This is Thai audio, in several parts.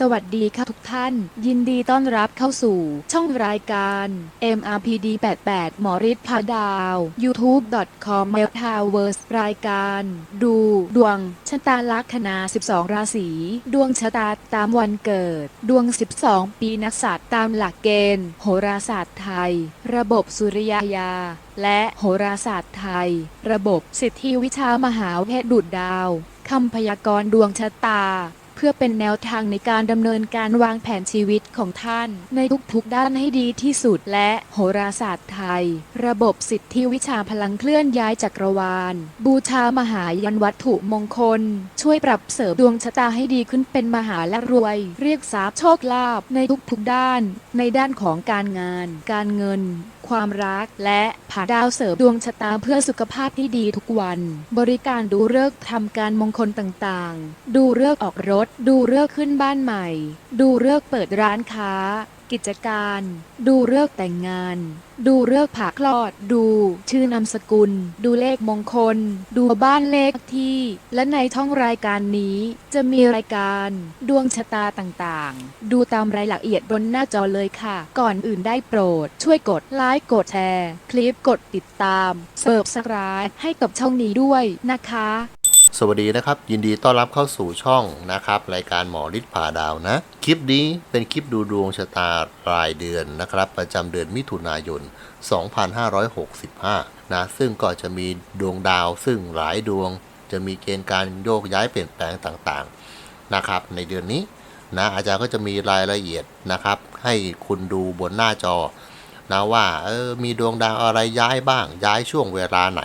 สวัสดีค่ะทุกท่าน ยินดีต้อนรับเข้าสู่ช่องรายการ MRPD 88หมอฤทธิ์พาดาว youtube.com m e l t a w e r s รายการ ดูดวงชะตาลัคนา 12 ราศี ดวงชะตาตามวันเกิด ดวง 12 ปีนักษัตริย์ตามหลักเกณฑ์ โหราศาสตร์ไทย ระบบสุริยายาและโหราศาสตร์ไทย ระบบสิทธิวิชามหาเวทดูดดาวคำพยากรณ์ดวงชะตา เพื่อเป็นแนวทางในการดำเนินการวางแผนชีวิตของท่าน ในทุกๆด้านให้ดีที่สุดและโหราศาสตร์ไทย ระบบสิทธิวิชาพลังเคลื่อนย้ายจักรวาล บูชามหายันวัตถุมงคล ช่วยปรับเสริมดวงชะตาให้ดีขึ้นเป็นมหาและรวย เรียกทรัพย์โชคลาภในทุกๆด้าน ในด้านของการงาน การเงิน ความรัก และผ่าดาวเสริมดวงชะตาเพื่อสุขภาพที่ดีทุกวัน บริการดูเลิกทำการมงคลต่างๆ ดูเลิกออกรถ ดูเลิกขึ้นบ้านใหม่ ดูเลิกเปิดร้านค้า กิจการ ดูเลิกแต่งงาน ดูเลิกผ่าคลอด ดู ชื่อนามสกุล ดูเลขมงคล ดูบ้านเลขที่ และในท่องรายการนี้จะมีรายการ ดวงชะตาต่างๆ ดูตามรายละเอียดบนหน้าจอเลยค่ะ ก่อนอื่นได้โปรด ช่วยกดไลค์กดแชร์ คลิปกดติดตามเสิร์ฟสรายให้กับช่องนี้ด้วยนะคะ สวัสดีนะครับ ยินดีต้อนรับเข้าสู่ช่องนะครับ รายการหมอฤทธิ์ผ่าดาวนะ คลิปนี้เป็นคลิปดูดวงชะตารายเดือนนะครับ ประจำเดือนมิถุนายน 2565 นะ ซึ่งก็จะมีดวงดาวซึ่งหลายดวงจะมีเกณฑ์การโยกย้ายเปลี่ยนแปลงต่างๆนะครับ ในเดือนนี้นะอาจารย์ก็จะมีรายละเอียดนะครับ ให้คุณดูบนหน้าจอนะว่าเออมีดวงดาวอะไรย้ายบ้าง ย้ายช่วงเวลาไหน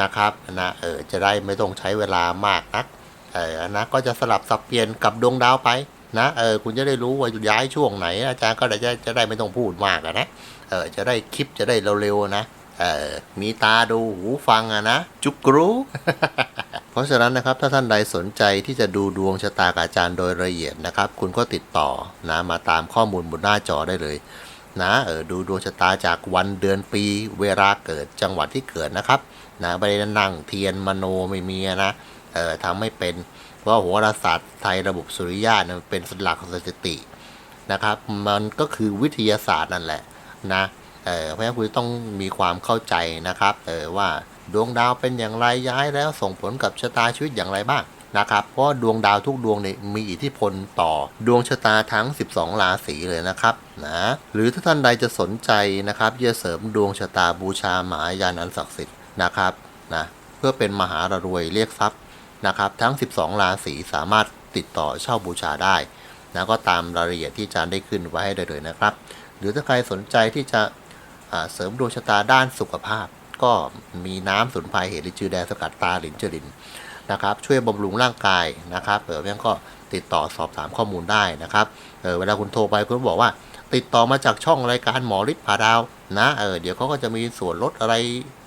นะครับนะเออจะได้ไม่ต้องใช้เวลามากนักเออนะก็จะสลับสับเปลี่ยนกับดวงดาวไปนะเออคุณจะได้รู้ว่าย้ายช่วงไหน อาจารย์ก็จะจะได้ไม่ต้องพูดมากนะเออจะได้คลิปจะได้เร็วๆนะเออมีตาดูหูฟังอะนะ จุกรู้ เพราะฉะนั้นนะครับถ้าท่านใดสนใจที่จะดูดวงชะตากับอาจารย์โดยละเอียดนะครับ คุณก็ติดต่อนะมาตามข้อมูลบนหน้าจอได้เลยนะเออดูดวงชะตาจากวันเดือนปี เวลาเกิดจังหวัดที่เกิดนะครับ นะไม่ได้นั่งเทียนมโนไม่มีนะเออทำไม่เป็นเพราะโหราศาสตร์ไทยระบบสุริยะเนี่ยมันเป็นหลักสถิตินะครับ มันก็คือวิทยาศาสตร์นั่นแหละนะเออเพราะฉะนั้นคุณต้องมีความเข้าใจนะครับเออว่าดวงดาวเป็นอย่างไรย้ายแล้วส่งผลกับชะตาชีวิตอย่างไรบ้างนะครับ เพราะดวงดาวทุกดวงเนี่ยมีอิทธิพลต่อดวงชะตาทั้ง 12 ราศีเลยนะครับนะหรือถ้าท่านใดจะสนใจนะครับจะเสริมดวงชะตาบูชาหมายานอันศักดิ์สิทธิ์ นะครับนะเพื่อเป็นมหารรวยเรียกทรัพย์นะครับ ทั้ง 12 ราศีสามารถติดต่อเช่าบูชาได้นะก็ตามรายละเอียดที่อาจารย์ได้ขึ้นไว้ให้เลยนะครับ หรือถ้าใครสนใจที่จะเสริมดวงชะตาด้านสุขภาพ ก็มีน้ำสุนไพรเหตุลิจือแดงสกัดตาหลินเจรินนะครับช่วยบำรุงร่างกายนะครับเออเพื่อนก็ติดต่อสอบถามข้อมูลได้นะครับเออเวลาคุณโทรไปคุณบอกว่า ติดต่อมาจากช่องรายการหมอฤทธิ์ผาดาวนะเออเดี๋ยวเขาก็จะมีส่วนลดอะไร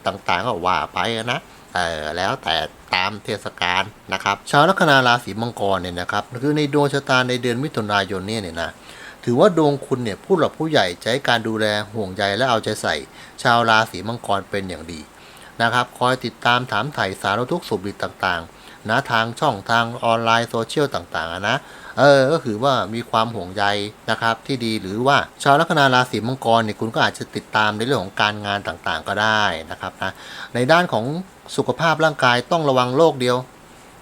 ต่างๆก็ว่าไปนะเออแล้วแต่ตามเทศกาลนะครับชาวลัคนาราศีมังกรเนี่ยนะครับคือในดวงชะตาในเดือนมิถุนายนเนี่ยเนี่ยนะถือว่าดวงคุณเนี่ยผู้หลักผู้ใหญ่ใช้การดูแลห่วงใยและเอาใจใส่ ชาวราศีมังกรเป็นอย่างดีนะครับ คอยติดตามถามไถ่สารทุกข์สุขดิบต่างๆ นะทางช่องทางออนไลน์โซเชียลต่างๆนะเออก็คือว่ามีความห่วงใยนะครับที่ดีหรือว่าชาวลัคนาราศีมังกรเนี่ยคุณก็อาจจะติดตามในเรื่องของการงานต่างๆ ก็ได้นะครับนะในด้านของสุขภาพร่างกายต้องระวังโรคเดียว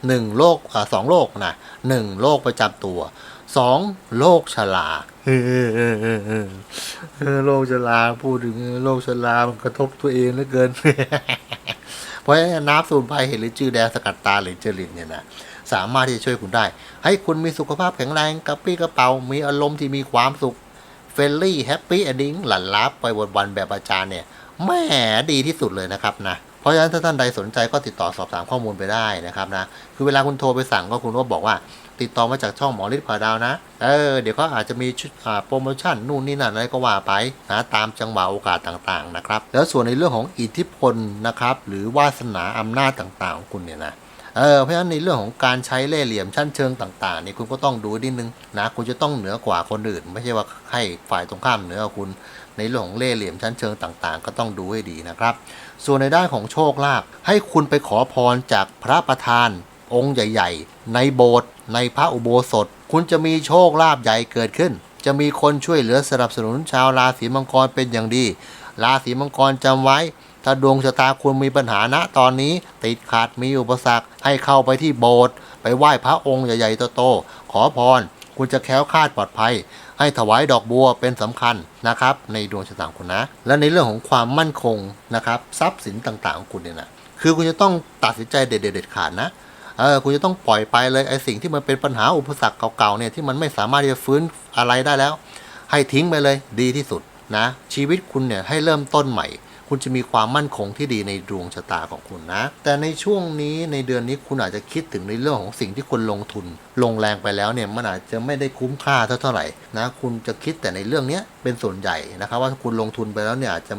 หนึ่งโรคอ่าสองโรคนะหนึ่งโรคประจำตัวสองโรคชราเออโรคชราพูดถึงโรคชรามันกระทบตัวเองเหลือเกิน เพราะฉะนั้นน้ำสูนไพรเห็ดหรือจือแดงสกัดตาหรือเจลินเนี่ยนะสามารถที่จะช่วยคุณได้ ให้คุณมีสุขภาพแข็งแรงกระปรี้กระเป๋า มีอารมณ์ที่มีความสุขเฟลลี่แฮปปี้อดิ้งหลั่นลับไปวันๆแบบอาจารย์เนี่ยแหม่ดีที่สุดเลยนะครับนะเพราะฉะนั้นถ้าท่านใดสนใจก็ติดต่อสอบถามข้อมูลไปได้นะครับนะ คือเวลาคุณโทรไปสั่งก็คุณก็บอกว่า ติดต่อมาจากช่องหมอฤทธิ์ผาดาวนะ เออ เดี๋ยวเขาอาจจะมีชุดโปรโมชั่นนู่นนี่นั่นอะไรก็ว่าไปนะตามจังหวะโอกาสต่างๆนะครับ แล้วส่วนในเรื่องของอิทธิพลนะครับหรือวาสนาอำนาจต่างๆของคุณเนี่ยนะเออเพราะฉะนั้นในเรื่องของการใช้เล่ห์เหลี่ยมชั้นเชิงต่างๆนี่คุณก็ต้องดูนิดนึงนะคุณจะต้องเหนือกว่าคนอื่น ไม่ใช่ว่าให้ฝ่ายตรงข้ามเหนือกว่าคุณ ในเรื่องของเล่ห์เหลี่ยมชั้นเชิงต่างๆ ก็ต้องดูให้ดีนะครับ ส่วนในด้านของโชคลาภให้คุณไปขอพรจากพระประธาน องค์ใหญ่ ๆ ในโบสถ์ในพระอุโบสถ คุณจะมีโชคลาภใหญ่เกิดขึ้น จะมีคนช่วยเหลือสนับสนุนชาวราศีมังกรเป็นอย่างดี ราศีมังกรจำไว้ ถ้าดวงชะตาคุณมีปัญหาณตอนนี้ ติดขัดมีอุปสรรคให้เข้าไปที่โบสถ์ไปไหว้พระองค์ใหญ่ๆโตๆขอพร คุณจะแค้วคาดปลอดภัยให้ถวายดอกบัวเป็นสำคัญนะครับ ในดวงชะตาคุณนะ และในเรื่องของความมั่นคงนะครับ ทรัพย์สินต่างๆของคุณเนี่ยนะคือคุณจะต้องตัดสินใจเด็ดๆเด็ดขาดนะ เออคุณจะต้องปล่อยไปเลยไอ้สิ่งที่มันเป็นปัญหาอุปสรรคเก่าๆเนี่ยที่มันไม่สามารถที่จะฟื้นอะไรได้แล้ว ให้ทิ้งไปเลยดีที่สุดนะ ชีวิตคุณเนี่ยให้เริ่มต้นใหม่ คุณจะมีความมั่นคงที่ดีในดวงชะตาของคุณนะ แต่ในช่วงนี้ในเดือนนี้คุณอาจจะคิดถึงในเรื่องของสิ่งที่คุณลงทุน ลงแรงไปแล้วเนี่ยมันอาจจะไม่ได้คุ้มค่าเท่าเท่าไหร่นะคุณจะคิดแต่ในเรื่องนี้เป็นส่วนใหญ่นะครับ ว่าคุณลงทุนไปแล้วเนี่ยอาจจะ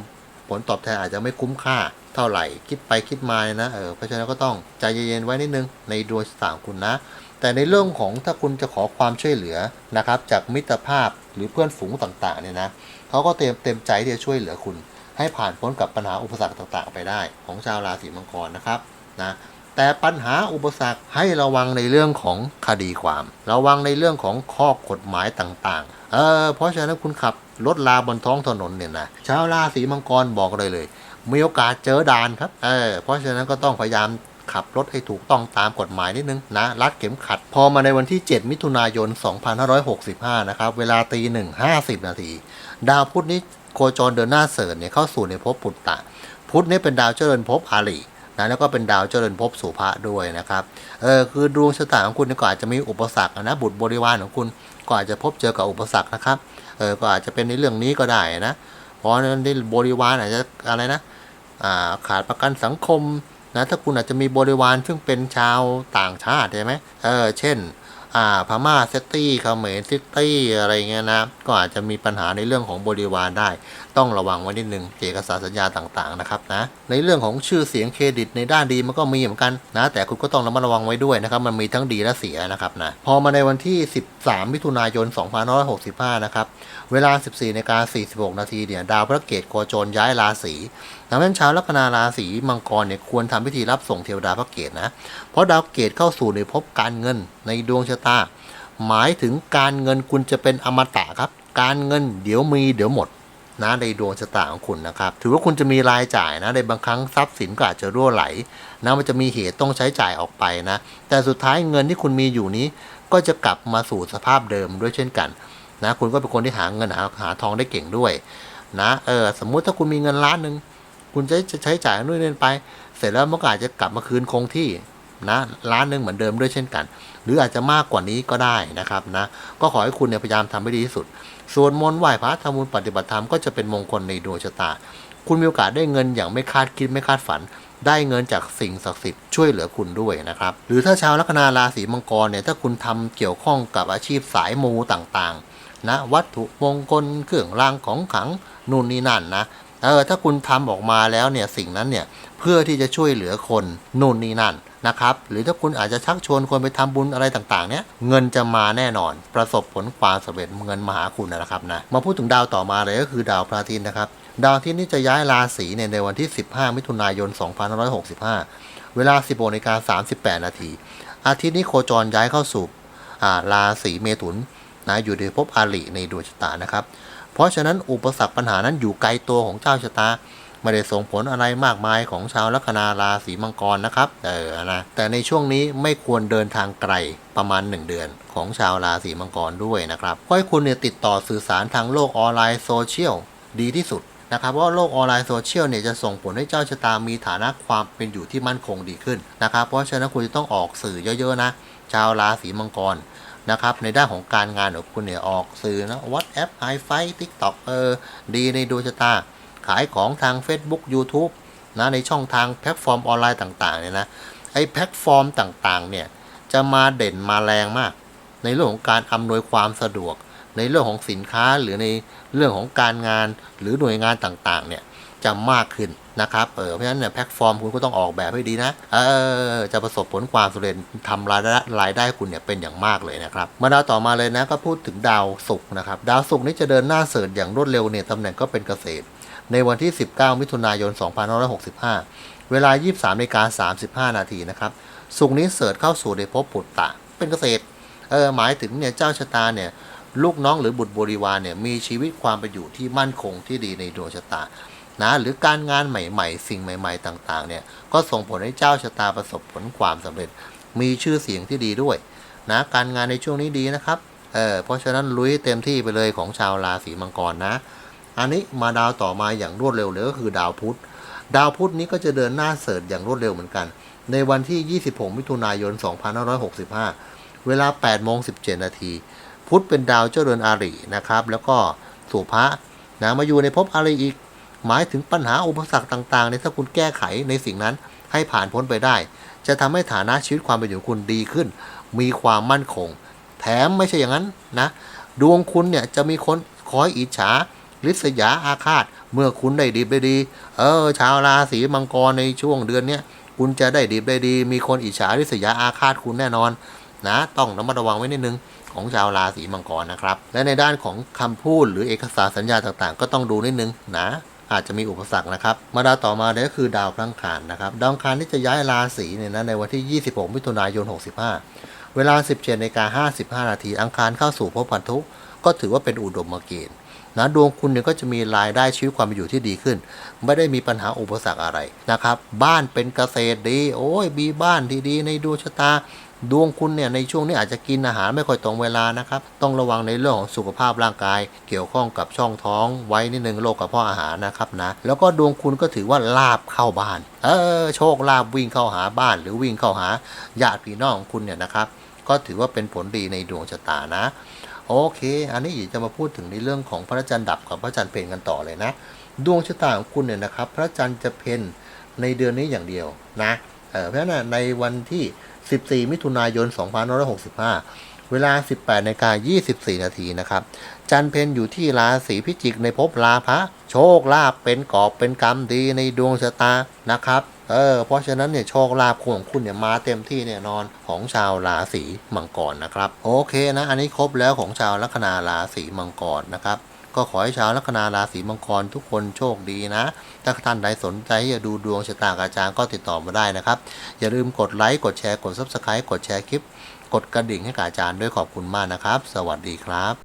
ผลตอบแทนอาจจะไม่คุ้มค่าเท่าไหร่คิดไปคิดมาเนี่ยนะเออเพราะฉะนั้นก็ต้องใจเย็นๆไว้นิดนึงในดวงชะตาของคุณนะ แต่ในเรื่องของถ้าคุณจะขอความช่วยเหลือนะครับจากมิตรภาพหรือเพื่อนฝูงต่างๆเนี่ยนะเขาก็เต็มเต็มใจที่จะช่วยเหลือคุณ ให้ผ่านพ้นกับปัญหาอุปสรรคต่างๆ ไปได้ ของชาวราศีมังกรนะครับนะแต่ปัญหาอุปสรรคให้ระวังในเรื่องของคดีความ ระวังในเรื่องของข้อกฎหมายต่างๆ เออเพราะฉะนั้นคุณขับ รถลาบนท้องถนนเนี่ยนะชาวราศีมังกรบอกเลยเลย มีโอกาสเจอด่านครับเออเพราะฉะนั้นก็ต้องพยายามขับรถให้ถูกต้องตามกฎหมายนิดนึงนะ รัดเข็มขัด พอมาในวันที่ 7 มิถุนายน 2565 นะครับ เวลาตีหนึ่งห้าสิบนาที ดาวพุธนี้โคจรเดินหน้าเสริญเนี่ยเข้าสู่ในภพปุตตะ พุธนี้เป็นดาวเจริญภพอาลีนะแล้วก็เป็นดาวเจริญภพสุภะด้วยนะครับ เออคือดวงชะตาของคุณก็อาจจะมีอุปสรรคนะบุตรบริวารของคุณ ก็อาจจะพบเจอกับอุปสรรคนะครับเออก็อาจจะเป็นในเรื่องนี้ก็ได้นะ เพราะนั้นในบริวารอาจจะอะไรนะอ่าขาดประกันสังคมนะถ้าคุณอาจจะมีบริวารซึ่งเป็นชาวต่างชาติใช่ไหมเออเช่น อ่าพม่าเซตตี้เขมรซิตี้อะไรเงี้ยนะก็อาจจะมีปัญหาในเรื่องของบริวารได้ ต้องระวังไว้นิดนึงเอกสารสัญญาต่างๆนะครับนะในเรื่องของชื่อเสียงเครดิตในด้านดีมันก็มีเหมือนกันนะแต่คุณก็ต้องระมัดระวังไว้ด้วยนะครับมันมีทั้งดีและเสียนะครับนะพอมาในวันที่ 13 มิถุนายน 2565 นะครับเวลา 14นาฬิกา46 นาทีเนี่ยดาวพระเกตโคจรย้ายราศีดังนั้นชาวลัคนาราศีมังกรเนี่ยควรทำพิธีรับส่งเทวดาพระเกตนะ เพราะดาวเกตเข้าสู่ในภพการเงินในดวงชะตา หมายถึงการเงินคุณจะเป็นอมตะครับ การเงินเดี๋ยวมีเดี๋ยวหมดนะในดวงชะตาของคุณนะครับ ถือว่าคุณจะมีรายจ่ายนะในบางครั้งทรัพย์สินก็อาจจะรั่วไหลนะมันจะมีเหตุต้องใช้จ่ายออกไปนะ แต่สุดท้ายเงินที่คุณมีอยู่นี้ ก็จะกลับมาสู่สภาพเดิมด้วยเช่นกันนะคุณก็เป็นคนที่หาเงินหาหาทองได้เก่งด้วยนะเออสมมุติถ้าคุณมีเงินล้านหนึ่ง คุณจะจะใช้จ่ายนู่นนี่ไป เสร็จแล้วมันก็อาจจะกลับมาคืนคงที่นะล้านหนึ่งเหมือนเดิมด้วยเช่นกัน หรืออาจจะมากกว่านี้ก็ได้นะครับนะก็ขอให้คุณเนี่ยพยายามทำให้ดีที่สุด ส่วนมนต์ไหว้พระทำบุญปฏิบัติธรรมก็จะเป็นมงคลในดวงชะตา คุณมีโอกาสได้เงินอย่างไม่คาดคิดไม่คาดฝัน ได้เงินจากสิ่งศักดิ์สิทธิ์ช่วยเหลือคุณด้วยนะครับ หรือถ้าชาวลัคนาราศีมังกรเนี่ยถ้าคุณทำเกี่ยวข้องกับอาชีพสายมูต่างๆนะวัตถุมงคลเครื่องรางของขลังนู่นนี่นั่นนะ เออถ้าคุณทำออกมาแล้วเนี่ยสิ่งนั้นเนี่ยเพื่อที่จะช่วยเหลือคนนู่นนี่นั่นนะครับ หรือถ้าคุณอาจจะชักชวนคนไปทำบุญอะไรต่างๆ เนี่ยเงินจะมาแน่นอน ประสบผลความสำเร็จเงินมาหาคุณนะครับนะมาพูดถึงดาวต่อมาเลยก็คือดาวพระอาทิตย์นะครับดาวอาที่นี้จะย้ายราศีเนี่ยในวันที่ 15 มิถุนายน 2565 เวลา 16นาฬิกา38 นาทีอาทิตย์นี้โคจรย้ายเข้าสู่ราศีเมถุนนะอยู่ในภพอาลีในดวงชะตานะครับ เพราะฉะนั้นอุปสรรคปัญหานั้นอยู่ไกลตัวของเจ้าชะตาไม่ได้ส่งผลอะไรมากมายของชาวลัคนาราศีมังกรนะครับ เออนะแต่ในช่วงนี้ไม่ควรเดินทางไกลประมาณ 1 เดือนของชาวราศีมังกรด้วยนะครับขอให้คุณเนี่ยติดต่อสื่อสารทางโลกออนไลน์โซเชียลดีที่สุดนะครับเพราะโลกออนไลน์โซเชียลเนี่ยจะส่งผลให้เจ้าชะตามีฐานะความเป็นอยู่ที่มั่นคงดีขึ้นนะครับ เพราะฉะนั้นคุณจะต้องออกสื่อเยอะๆนะ ชาวราศีมังกร นะครับ ในด้านของการงานของคุณเนี่ยออกสื่อนะวัตแอปไอไฟทิกต็อกเออดีในดวงชะตา ขายของทาง Facebook YouTube นะในช่องทางแพลตฟอร์มออนไลน์ต่างๆเนี่ยนะไอแพลตฟอร์มต่างๆเนี่ยจะมาเด่นมาแรงมาก ในเรื่องของการอำนวยความสะดวก ในเรื่องของสินค้าหรือในเรื่องของการงานหรือหน่วยงานต่างๆเนี่ยจะมากขึ้นนะครับเออเพราะฉะนั้นเนี่ยแพลตฟอร์มคุณก็ต้องออกแบบให้ดีนะ เออจะประสบผลความสำเร็จทำรายได้รายได้คุณเนี่ยเป็นอย่างมากเลยนะครับ มาดาวต่อมาเลยนะก็พูดถึงดาวศุกร์นะครับ ดาวศุกร์นี้จะเดินหน้าเสริญอย่างรวดเร็วเนี่ยตำแหน่งก็เป็นเกษตร ในวันที่ 19 มิถุนายน 2565 เวลา 23นาฬิกา35 นาทีนะครับสุกร์นี้เสิร์ชเข้าสู่ในภพปุตตะเป็นเกษตร เออหมายถึงเนี่ยเจ้าชะตาเนี่ย ลูกน้องหรือบุตรบริวารเนี่ยมีชีวิตความเป็นอยู่ที่มั่นคงที่ดีในดวงชะตานะหรือการงานใหม่ๆ สิ่งใหม่ ๆ ต่างๆเนี่ยก็ส่งผลให้เจ้าชะตาประสบผลความสำเร็จ มีชื่อเสียงที่ดีด้วยนะการงานในช่วงนี้ดีนะครับเออเพราะฉะนั้นลุยเต็มที่ไปเลยของชาวราศีมังกรนะ อันนี้มาดาวต่อมาอย่างรวดเร็วเลยก็คือดาวพุธ ดาวพุธนี้ก็จะเดินหน้าเสริร์ชอย่างรวดเร็วเหมือนกัน ในวันที่ 26 มิถุนายน 2565 เวลา8โมง17 นาที พุธเป็นดาวเจ้าเรือนอารินะครับ แล้วก็สุภะนะมาอยู่ในภพอาริอีก หมายถึงปัญหาอุปสรรคต่างๆในถ้าคุณแก้ไขในสิ่งนั้นให้ผ่านพ้นไปได้ จะทำให้ฐานะชีวิตความเป็นอยู่คุณดีขึ้น มีความมั่นคง แถมไม่ใช่อย่างนั้นนะดวงคุณเนี่ยจะมีคนคอยอิจฉาริษยาอาฆาต เมื่อคุณได้ดีได้ดี เออ ชาวราศีมังกรในช่วงเดือนเนี้ยคุณจะได้ดีได้ดี มีคนอิจฉาริษยาอาฆาตคุณแน่นอน นะ ต้องระมัดระวังไว้นิดนึง ของชาวราศีมังกรนะครับ และในด้านของคำพูดหรือเอกสารสัญญาต่างๆ ก็ต้องดูนิดนึงนะอาจจะมีอุปสรรคนะครับ มาดาวต่อมาเนี่ยก็คือดาวพลังคารนะครับ ดาวคารที่จะย้ายราศีเนี่ยนะในวันที่ 26 มิถุนายน 65 เวลา 17นาฬิกา55 นาที อังคารเข้าสู่ภพพันธุ ก็ถือว่าเป็นอุดมเกณฑ์นะดวงคุณเนี่ยก็จะมีรายได้ชีวิตความเป็นอยู่ที่ดีขึ้น ไม่ได้มีปัญหาอุปสรรคอะไรนะครับ บ้านเป็นเกษตรดี โอ้ยมีบ้านที่ดีในดวงชะตา ดวงคุณเนี่ยในช่วงนี้อาจจะกินอาหารไม่ค่อยตรงเวลานะครับ ต้องระวังในเรื่องของสุขภาพร่างกาย เกี่ยวข้องกับช่องท้องไว้นิดนึงโรคกระเพาะอาหารนะครับนะ แล้วก็ดวงคุณก็ถือว่าลาบเข้าบ้าน เออโชคลาบวิ่งเข้าหาบ้าน หรือวิ่งเข้าหาญาติพี่น้องของคุณเนี่ยนะครับ ก็ถือว่าเป็นผลดีในดวงชะตานะ โอเค อันนี้อีจะมาพูดถึงในเรื่องของพระจันทร์ดับกับพระจันทร์เพ็ญกันต่อเลยนะ ดวงชะตาของคุณเนี่ยนะครับ พระจันทร์จะเพ็ญในเดือนนี้อย่างเดียวนะ เออเพราะฉะนั้นในวันที่ 14 มิถุนายน 2565 เวลา 18นกา24 นาทีนะครับ จันเพ็ญอยู่ที่ราศีพิจิกในภพลาภะโชคลาภเป็นกอบเป็นกรรมดีในดวงชะตานะครับเออเพราะฉะนั้นเนี่ยโชคลาภของคุณเนี่ยมาเต็มที่แน่นอนของชาวราศีมังกรนะครับ โอเคนะ อันนี้ครบแล้วของชาวลัคนาราศีมังกรนะครับ ก็ขอให้ชาวลัคนาราศีมังกรทุกคนโชคดีนะ ถ้าท่านใดสนใจที่จะดูดวงชะตากอาจารย์ก็ติดต่อมาได้นะครับ อย่าลืมกดไลค์กดแชร์กด Subscribe กดแชร์คลิป กดกระดิ่งให้กับอาจารย์ด้วยขอบคุณมากนะครับ สวัสดีครับ